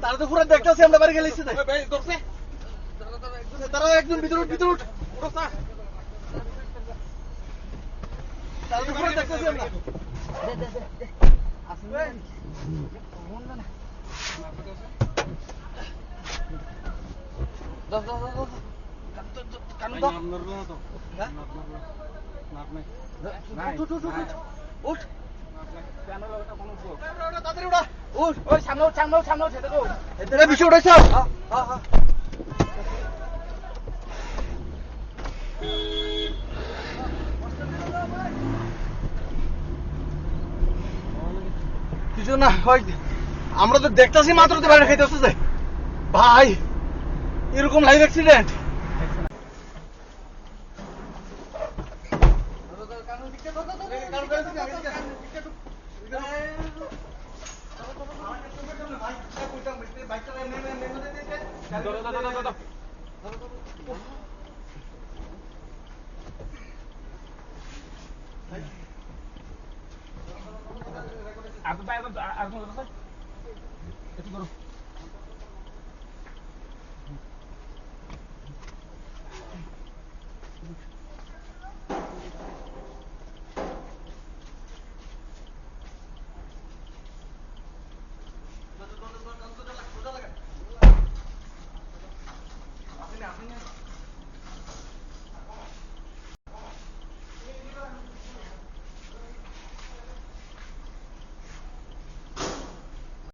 তারা তো পুরো দেখতেছি আমরা বাড়ি গেলে তারা একজন ভিতর উঠ ভিতর উঠ। তারা তো পুরো দেখতেছি আমরা। কানু দাও হ্যাঁ? উঠ, উঠ, উঠ, উঠ, সামনে সামনে কিছু না হয় আমরা তো দেখতেছি মাত্র তো বাইরে খাইতে আসতেছে ভাই এরকম লাইভ অ্যাক্সিডেন্ট কারণ দাঁড়া দাঁড়া দাঁড়া আপনি বাইরে আর কোনো কথা একটু করো